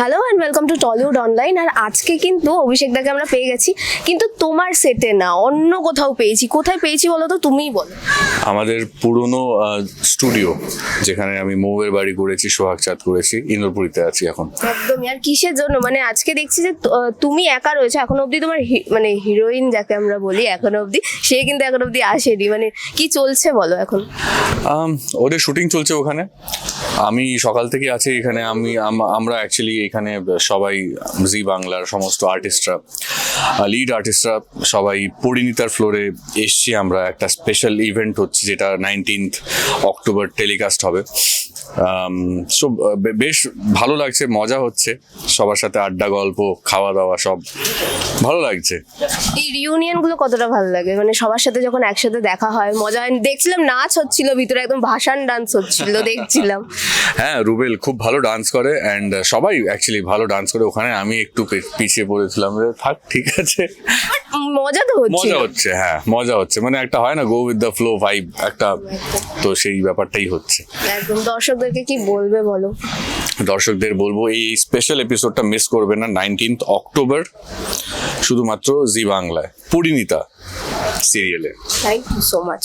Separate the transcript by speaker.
Speaker 1: Hello and welcome to Tollywood online আর আজকে কিন্তু অভিষেক দাকে আমরা পেয়ে গেছি কিন্তু তোমার সেটে না অন্য কোথাও পেয়েছি। কোথায় পেয়েছি বলো তো তুমিই বলো।
Speaker 2: আমাদের পুরনো স্টুডিও যেখানে আমি মৌয়ের বাড়ি করেছি সোহাগ চাঁদ করেছি ইন্দ্রপুরীতে আছি এখন।
Speaker 1: একদমই। আর কিসের জন্য? মানে আজকে দেখছি যে তুমি একা রয়েছে এখন অবধি তোমার মানে হিরোইন যাকে আমরা বলি এখন অবধি সে কিন্তু এখন অবধি আসেনি। মানে কি চলছে বলো এখন?
Speaker 2: ওদের শুটিং চলছে ওখানে। আমি সকাল থেকে আছি এখানে আমি আমরা অ্যাকচুয়ালি এখানে সবাই জি বাংলার সমস্ত আর্টিস্টরা লিড আর্টিস্টরা সবাই পরিণীতার ফ্লোরে এসছি। আমরা একটা স্পেশাল ইভেন্ট হচ্ছে যেটা নাইনটিন্থ অক্টোবর টেলিকাস্ট হবে। সো বেশ ভালো লাগছে মজা হচ্ছে। সবার সাথে আড্ডা গল্প খাওয়া দাওয়া সব ভালো লাগছে।
Speaker 1: এই রিউনিয়নগুলো কতটা ভালো লাগে? মানে সবার সাথে যখন একসাথে দেখা হয় মজা হয়। দেখছিলাম নাচ হচ্ছিল ভিতরে একদম ভাসান ডান্স হচ্ছিল দেখছিলাম।
Speaker 2: হ্যাঁ রুবেল খুব ভালো ডান্স করে অ্যান্ড সবাই অ্যাকচুয়ালি ভালো ডান্স করে ওখানে আমি একটু পিছিয়ে পড়েছিলাম যে, থাক ঠিক আছে।
Speaker 1: মজা তো হচ্ছে
Speaker 2: মজা হচ্ছে হ্যাঁ মজা হচ্ছে। মানে একটা হয় না go with the flow vibe একটা তো সেই ব্যাপারটাই হচ্ছে।
Speaker 1: একদম দর্শকদেরকে কি বলবে বলো?
Speaker 2: দর্শকদের বলব এই স্পেশাল এপিসোডটা মিস করবে না নাইনটিন্থ অক্টোবর শুধুমাত্র জি বাংলায় পরিণীতা সিরিয়ালে
Speaker 1: থ্যাংক ইউ সো মাচ